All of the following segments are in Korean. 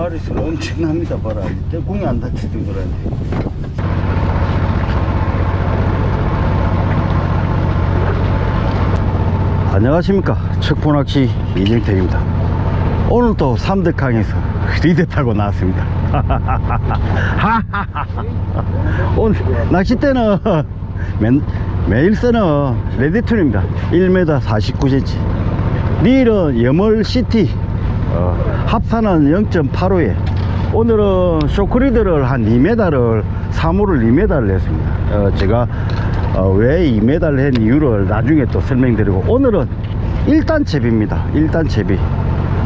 마리수는 엄청납니다, 봐라. 이때 공이 안 다칠 정도라는데. 안녕하십니까. 척포낚시 이정택입니다. 오늘 또 삼덕항에서 리드 타고 나왔습니다. 오늘 낚싯대는 매, 매일 쓰는 레디툰입니다. 1m 49cm. 릴은 여멀시티 어, 합산은 0.85에 오늘은 쇼크리드를 한 2m를 사무를 2m를 했습니다. 어, 제가 어, 왜 2m를 한 이유를 나중에 또 설명드리고 오늘은 1단 잽입니다. 1단 잽이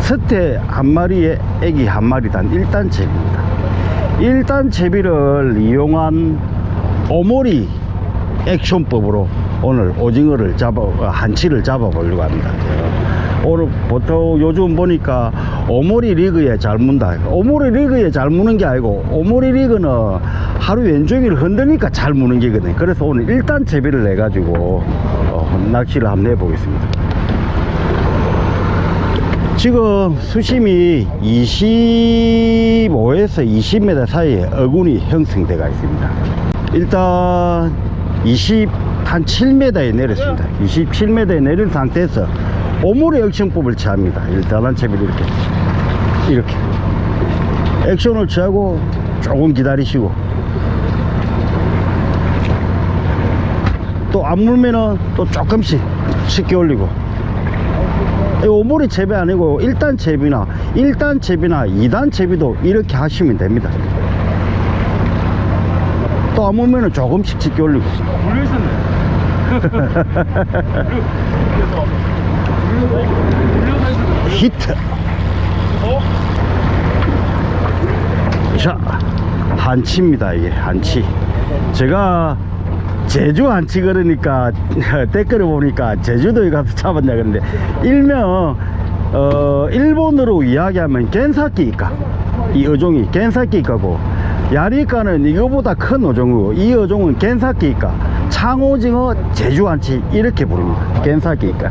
스테 한 마리에 애기 한 마리 단 1단 잽입니다. 1단 제비를 이용한 오모리 액션법으로 오늘 오징어를 잡아 어, 한치를 잡아 보려고 합니다. 어, 오늘 보통 요즘 보니까 오모리 리그에 잘 문다. 오모리 리그에 잘 무는 게 아니고 오모리 리그는 하루 왼종일 흔드니까 잘 무는 게거든요. 그래서 오늘 일단 제비를 내 가지고 어, 낚시를 한번 해보겠습니다. 지금 수심이 25에서 20m 사이에 어군이 형성되어 있습니다. 일단 20, 한 7m에 내렸습니다. 27m에 내린 상태에서 오모리 액션법을 취합니다. 일단 한 채비를 이렇게, 이렇게. 액션을 취하고 조금 기다리시고 또 안 물면은 또 조금씩 쉽게 올리고 이 오모리 채비 아니고 1단 채비나 1단 채비나 2단 채비도 이렇게 하시면 됩니다 또안 오면은 조금씩 짙게 올리고 물려 있었네. 히트. 어? 자 한치입니다 이게. 한치. 제가 제주 한치 그러니까 댓글을 보니까 제주도에 가서 잡았냐 그러는데 일명 어 일본어로 이야기하면 겐사키이까? 이 어종이 겐사키이까고. 야리까는 이거보다 큰 어종이고 이 어종은 겐사키이까? 창오징어 제주 한치 이렇게 부릅니다. 겐사키이까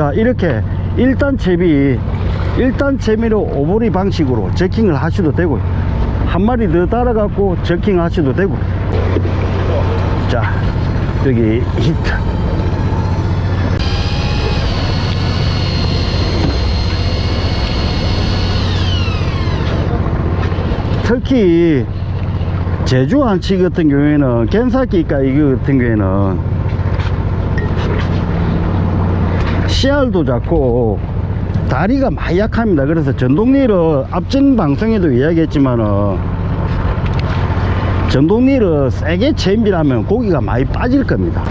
자 이렇게 1단 채비 1단 채비로 오버리 방식으로 저킹을 하셔도 되고 한 마리 더 달아갖고 저킹 하셔도 되고 자 여기 히트. 특히 제주 한치 같은 경우에는 겐사키가 이거 같은 경우에는 씨알도 작고 다리가 많이 약합니다. 그래서 전동리를 앞전 방송에도 이야기했지만은 전동리를 세게 챔비라면 고기가 많이 빠질 겁니다.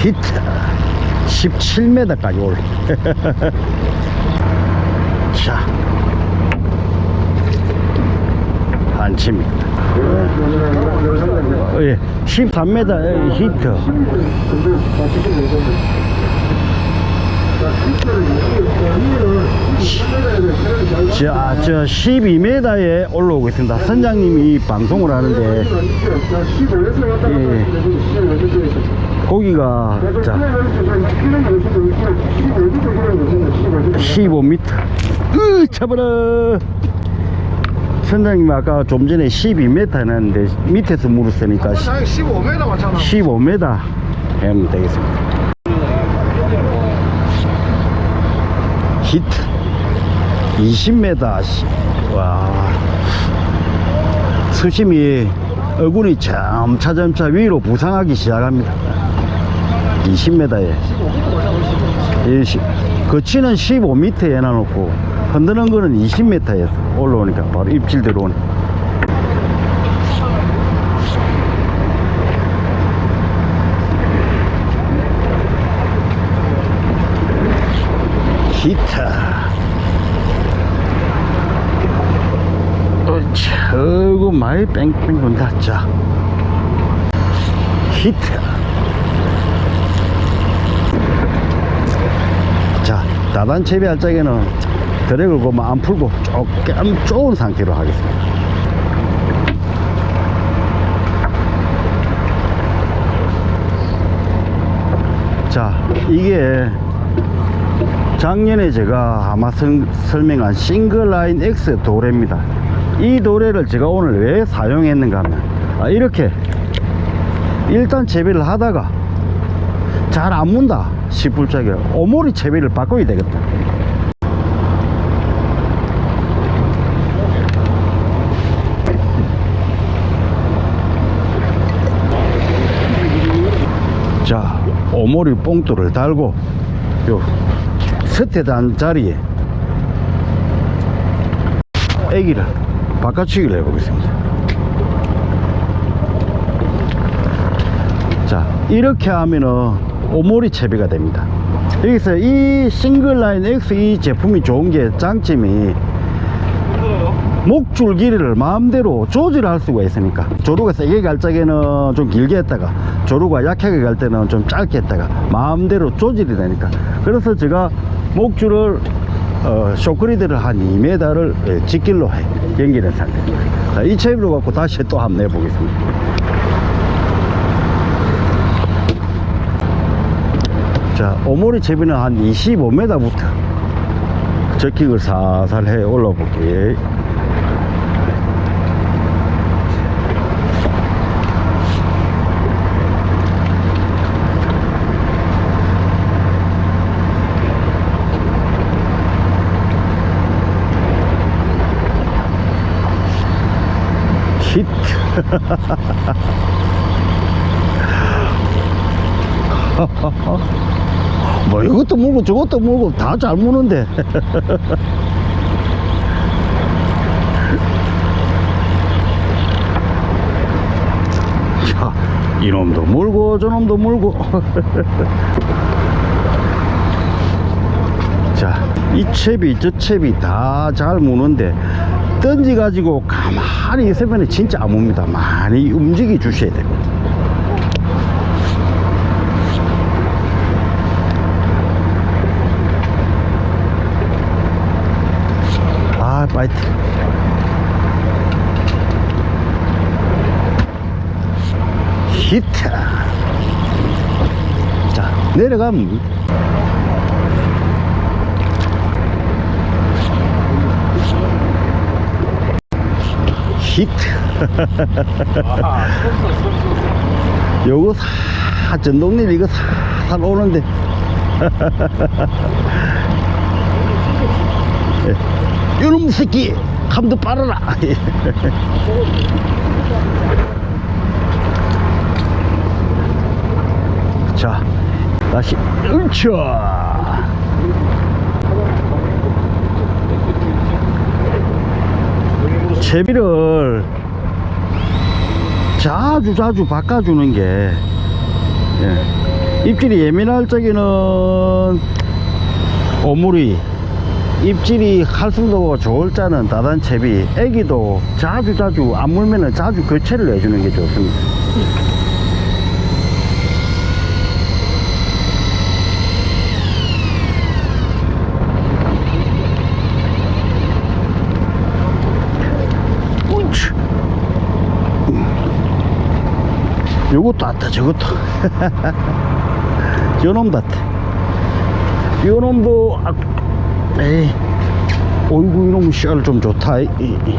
히트 17m까지 올. 자, 한치입니다. 어, 예, 13m 히트. 자, 저 12m에 올라오고 있습니다. 선장님이 이 방송을 하는데, 예, 고기가, 자, 15m. 으, 잡아라! 선장님 아까 좀 전에 12m 해놨는데, 밑에서 물었으니까 15m 맞잖아. 15m 하면 되겠습니다. 히트. 20m 씨. 와. 수심이 어군이 점차점차 위로 부상하기 시작합니다. 20m에. 거치는 15m에 해놔놓고 흔드는 거는 20m에서 올라오니까 바로 입질 들어오네. 어, 저거 많이 뺑뺑 돈다 자 히트 자 다단 채비할 적에는 드랙을 그만 안 풀고 조금 좋은 상태로 하겠습니다 자 이게 작년에 제가 아마 선- 설명한 싱글라인 X 도래입니다. 이 도래를 제가 오늘 왜 사용했는가 하면 아, 이렇게 일단 채비를 하다가 잘 안 문다 싶을 적에 오모리 채비를 바꿔야 되겠다. 자, 오모리 뽕돌을 달고 요 스테단 자리에 애기를 바꿔치기를 해보겠습니다. 자, 이렇게 하면은 오모리 채비가 됩니다. 여기서 이 싱글라인 X 이 제품이 좋은 게 장점이 목줄 길이를 마음대로 조절할 수가 있으니까. 조루가 세게 갈 적에는 좀 길게 했다가 조루가 약하게 갈 때는 좀 짧게 했다가 마음대로 조절이 되니까. 그래서 제가 목줄을 어, 쇼크리드를 한 2m를 직길로 해 연결한 상태입니다. 자, 이 채비로 갖고 다시 또 한번 내보겠습니다. 자 오모리 채비는 한 25m부터 저킥을 살살 해 올라 볼게요 히트 뭐 이것도 물고 저것도 물고 다 잘 무는데. 자 이놈도 물고 저놈도 물고. 자 이 채비 저 채비 다 잘 무는데 던지 가지고 가만히 있으면 진짜 안 뭅니다. 많이 움직여 주셔야 됩니다 아 파이트 히트. 자 내려가면 섰어. 요거 사 전동릴 이거 살살 오는데 예. 요놈 새끼 감도 빨아라 자 다시 으쌰 채비를 자주 자주 바꿔주는 게 예. 입질이 예민할 적에는 오물이 입질이 활성도가 좋을 자는 다단 채비 애기도 자주 자주 안 물면은 자주 교체를 해주는 게 좋습니다 우치. 요것도 왔다 저것도. 요놈도 왔다 요놈도 아, 에이 어이구 이놈 씨알 좀 좋다. 이, 이.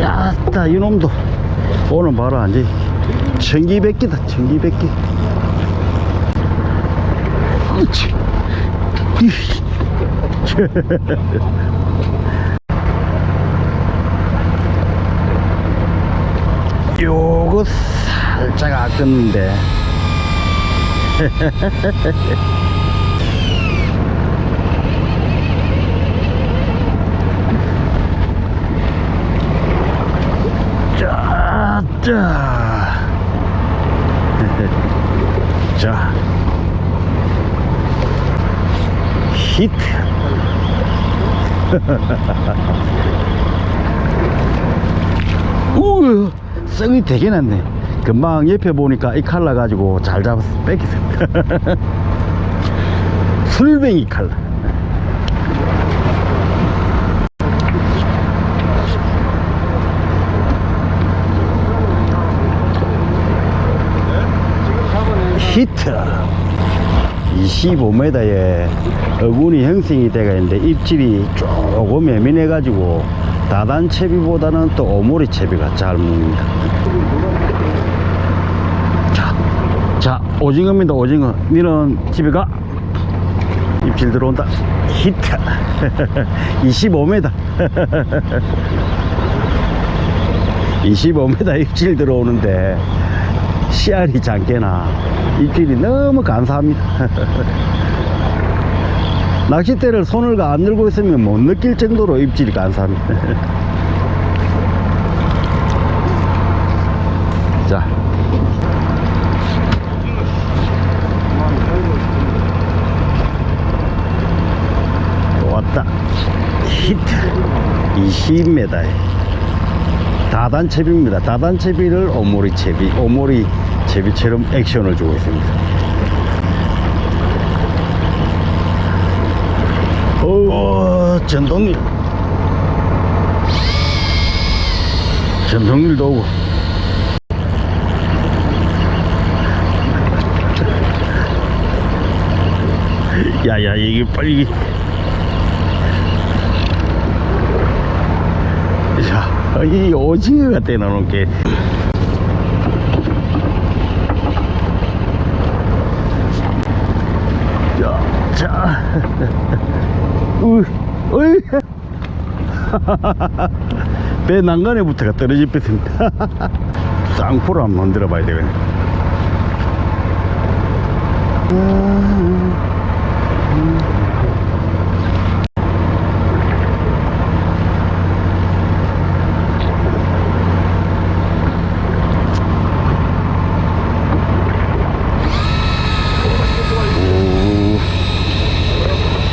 야따 이놈도. 오늘 봐라 이제 천기백기다 천기백기. 그렇지 요거 살짝 아꼈는데 자, 자. 자. 히트. 우 썩이 되게 났네. 금방 옆에 보니까 이 칼라 가지고 잘 잡아서 뺏기세요. 술뱅이 칼라. 히트 25m에 어군이 형성이 돼가 있는데 입질이 조금 예민해 가지고 다단 채비보다는 또 오모리 채비가 잘 묵니다 자, 자 오징어입니다 오징어. 니는 집에 가 입질 들어온다. 히트. 25m 25m 입질 들어오는데 씨알이 작게나 입질이 너무 감사합니다. 낚싯대를 손을 안 들고 있으면 못 느낄 정도로 입질이 감사합니다 자 또 왔다 히트 20m에 다단채비입니다. 다단채비를 오모리 채비 오모리 채비처럼 액션을 주고 있습니다. 오 전동일. 전동일도 오고. 야야 이게 빨리 자, 이 오징어가 떼놓은 게. 자, 자. 으, 으이. 배 난간에 부터가 떨어질 뻔했습니다. 쌍포로 한번 만들어 봐야 되겠네.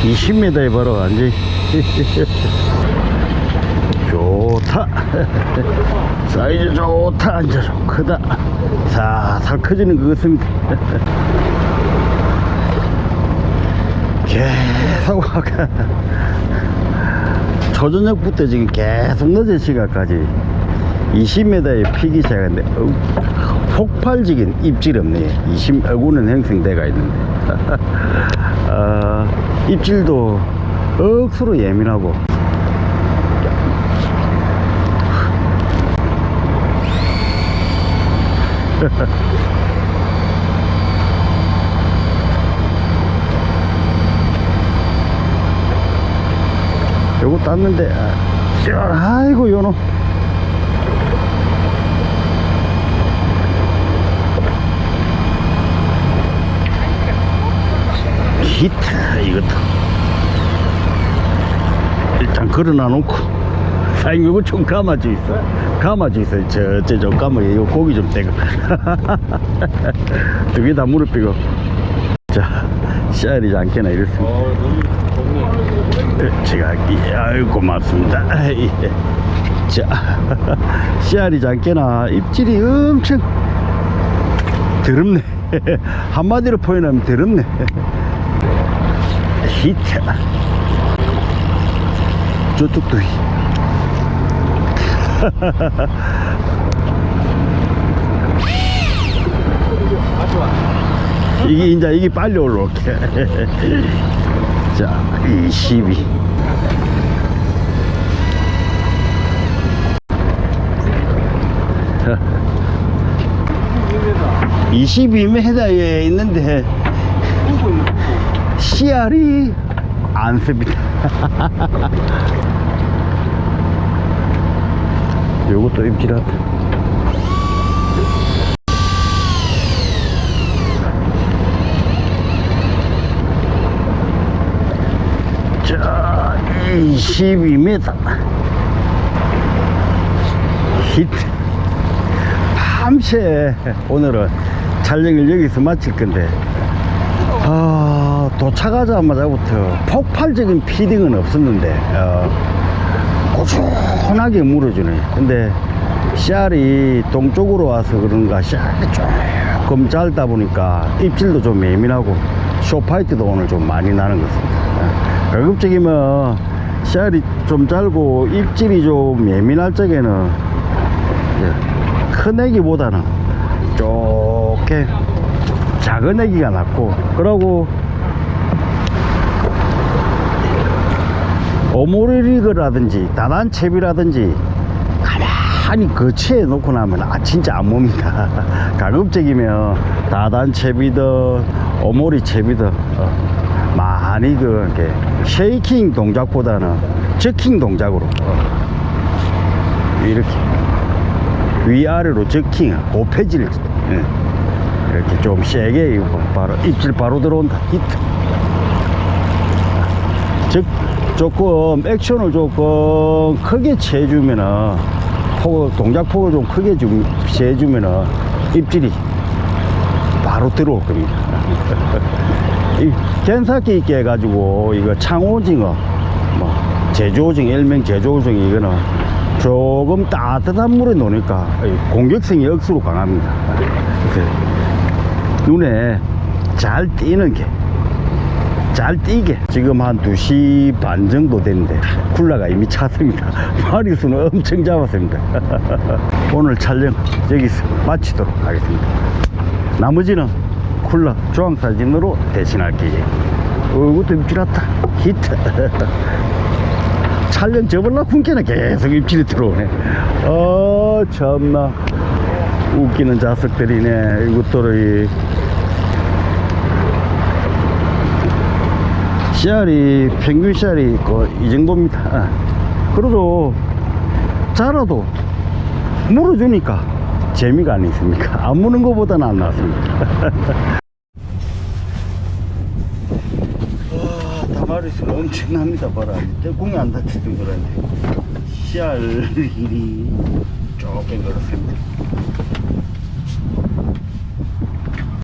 20m에 바로 완전 좋다. 사이즈 좋다. 앉아 좀 크다. 살살 커지는 것 같습니다. 계속 아까 초저녁부터 지금 계속 늦은 시간까지 20m의 피기 시작했는데 어, 폭발적인 입질 없네. 20 어구는 형성돼가 있는데. 아, 입질도 억수로 예민하고. 요거 땄는데 아, 아이고 요놈. 히트 이것도. 일단 걸어놔 놓고. 사장님 이거 좀 감아져 있어. 감아져 있어. 저저저 감아 이거 고기 좀 떼고 두 개 다 무릎 삐고. 자 씨알이지 않게나 이렇습니다. 어, 좋네. 제가 아유 고맙습니다. 예. 자 씨알이지 않게나 입질이 엄청 더럽네. 한마디로 표현하면 더럽네 히트 저쪽도. 이게 이제 이게 빨리 올라올게 자 22. 이메다. 22m에 있는데 후보 있는 후보. 씨알이 안 씁니다. 요것도 입질하다. 자, 22m. 히트. 밤새 오늘은 촬영을 여기서 마칠 건데 아, 도착하자마자부터 폭발적인 피딩은 없었는데, 어, 꾸준하게 물어주네. 근데, 씨알이 동쪽으로 와서 그런가, 씨알이 조금 짧다 보니까 입질도 좀 예민하고, 쇼파이트도 오늘 좀 많이 나는 것 같습니다. 어, 가급적이면, 씨알이 좀 짧고, 입질이 좀 예민할 적에는, 큰 애기보다는 좋게 작은 애기가 낳고 그러고 오모리리그라든지 다단채비라든지 가만히 거치해 놓고 나면 아 진짜 안 뭡니다 가급적이면 다단채비든 오모리채비든 어, 많이 그 이렇게 쉐이킹 동작보다는 저킹 동작으로 어, 이렇게 위아래로 저킹 고패질 예. 이렇게 좀 세게 바로 입질 바로 들어온다 히트 즉 조금 액션을 조금 크게 취해주면은 폭 동작 폭을 좀 크게 좀 취해주면은 입질이 바로 들어올 겁니다. 이 괜찮게 있게 해가지고 이거 창오징어 뭐 제조오징어 일명 제조오징어 이거는 조금 따뜻한 물에 이 공격성이 억수로 강합니다. 눈에 잘 띄는 게 잘 띄게. 지금 한 2시 반 정도 됐는데 쿨라가 이미 찼습니다. 마리수는 엄청 잡았습니다. 오늘 촬영 여기서 마치도록 하겠습니다. 나머지는 쿨라 조항사진으로 대신할게요 어이것도 입질났다. 히트. 촬영 접을라 군께는 계속 입질이 들어오네. 어 참나. 웃기는 자석들이네. 이것들이 씨알이 평균 씨알이 그이 정도입니다. 아, 그래도 자라도 물어주니까 재미가 아니습니까? 안 무는 것보다는 안 나왔습니다. 와 다마리수 엄청납니다 봐라. 떼공이 안 다칠 정도라는데 씨알이 조금 그렇습니다